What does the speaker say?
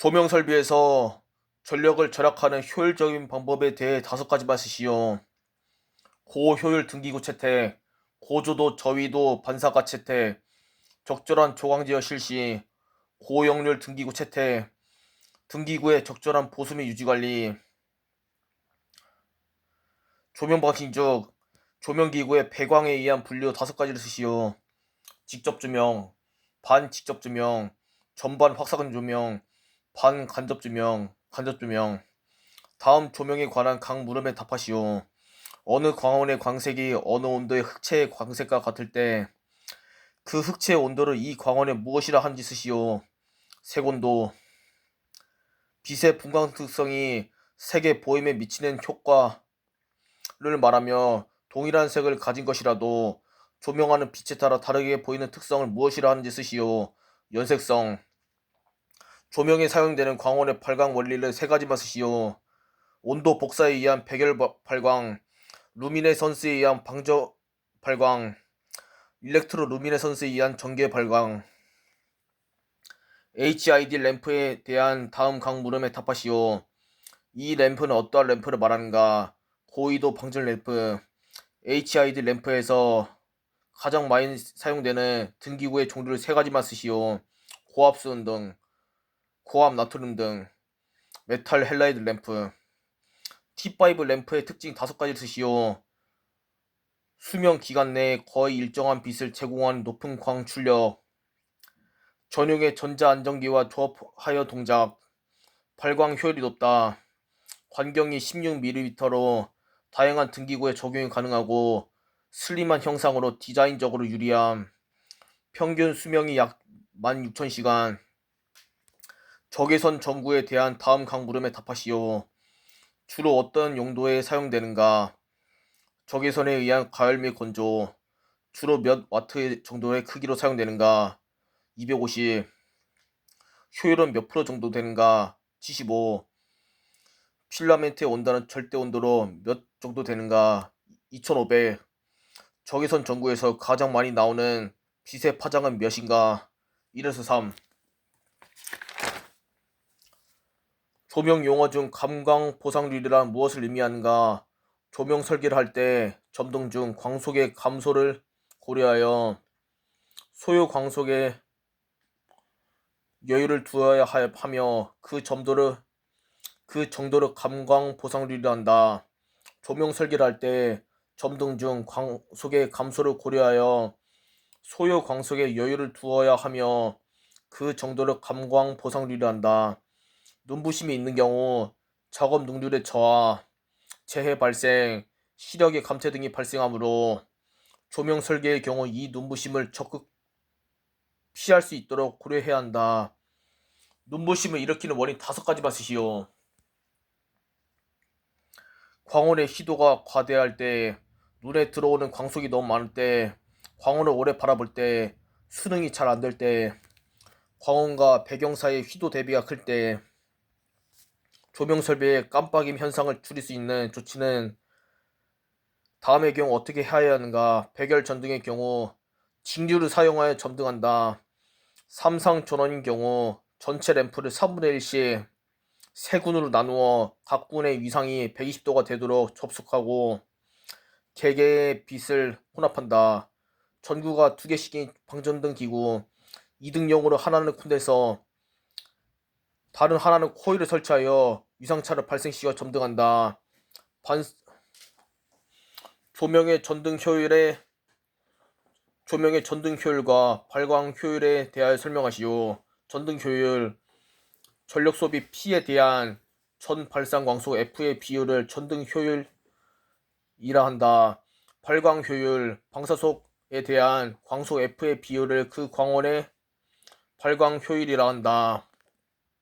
조명 설비에서 전력을 절약하는 효율적인 방법에 대해 다섯 가지만 쓰시오. 고효율 등기구 채택, 고조도 저위도 반사가 채택, 적절한 조광제어 실시, 고용률 등기구 채택, 등기구의 적절한 보수 및 유지 관리, 조명 방식 중 조명기구의 배광에 의한 분류 다섯 가지를 쓰시오. 직접 조명, 반 직접 조명, 전반 확사근 조명, 반간접 조명, 간접 조명. 다음 조명에 관한 각 물음에 답하시오. 어느 광원의 광색이 어느 온도의 흑채의 광색과 같을 때 그 흑채의 온도를 이 광원에 무엇이라 하는지 쓰시오. 색온도. 빛의 분광 특성이 색의 보임에 미치는 효과를 말하며 동일한 색을 가진 것이라도 조명하는 빛에 따라 다르게 보이는 특성을 무엇이라 하는지 쓰시오. 연색성. 조명에 사용되는 광원의 발광 원리를 세 가지만 쓰시오. 온도 복사에 의한 백열 바- 발광, 루미네선스에 의한 방저 발광, 일렉트로 루미네선스에 의한 전개 발광. HID 램프에 대한 다음 각 물음에 답하시오. 이 램프는 어떠한 램프를 말하는가? 고위도 방전 램프. HID 램프에서 가장 많이 사용되는 등기구의 종류를 세 가지만 쓰시오. 고압수은 등, 고압 나트륨 등, 메탈 헬라이드 램프. T5 램프의 특징 다섯 가지를 쓰시오. 수명 기간 내에 거의 일정한 빛을 제공하는 높은 광 출력. 전용의 전자 안정기와 조합하여 동작. 발광 효율이 높다. 관경이 16mm로 다양한 등기구에 적용이 가능하고 슬림한 형상으로 디자인적으로 유리함. 평균 수명이 약 16,000시간. 적외선 전구에 대한 다음 각 물음에 답하시오. 주로 어떤 용도에 사용되는가? 적외선에 의한 가열 및 건조. 주로 몇 와트 정도의 크기로 사용되는가? 250. 효율은 몇 프로 정도 되는가? 75. 필라멘트의 온도는 절대 온도로 몇 정도 되는가? 2500. 적외선 전구에서 가장 많이 나오는 빛의 파장은 몇인가? 1에서 3. 조명 용어 중 감광 보상률이란 무엇을 의미하는가? 조명 설계를 할 때 점등 중 광속의 감소를 고려하여 소요 광속의 여유를 두어야 하- 하며 그 점도를 그 정도를 감광 보상률이라 한다. 조명 설계를 할 때 점등 중 광속의 감소를 고려하여 소요 광속의 여유를 두어야 하며 그 정도를 감광 보상률이라 한다. 눈부심이 있는 경우 작업 능률의 저하, 재해 발생, 시력의 감퇴 등이 발생하므로 조명 설계의 경우 이 눈부심을 적극 피할 수 있도록 고려해야 한다. 눈부심을 일으키는 원인 다섯 가지만 쓰시오. 광원의 희도가 과대할 때, 눈에 들어오는 광속이 너무 많을 때, 광원을 오래 바라볼 때, 수능이 잘 안 될 때, 광원과 배경 사이의 희도 대비가 클 때, 조명 설비의 깜빡임 현상을 줄일 수 있는 조치는 다음의 경우 어떻게 해야 하는가? 백열 전등의 경우 직류를 사용하여 점등한다. 삼상 전원인 경우 전체 램프를 3분의 1씩 세 군으로 나누어 각 군의 위상이 120도가 되도록 접속하고 개개의 빛을 혼합한다. 전구가 두 개씩인 방전등 기구, 2등용으로 하나는 콘덴서, 다른 하나는 코일을 설치하여 위상차를 발생시켜 점등한다. 반 조명의 전등 효율에 조명의 전등 효율과 발광 효율에 대하여 설명하시오. 전등 효율 전력 소비 P에 대한 전 발산 광속 F의 비율을 전등 효율이라 한다. 발광 효율 방사속에 대한 광속 F의 비율을 그 광원의 발광 효율이라 한다.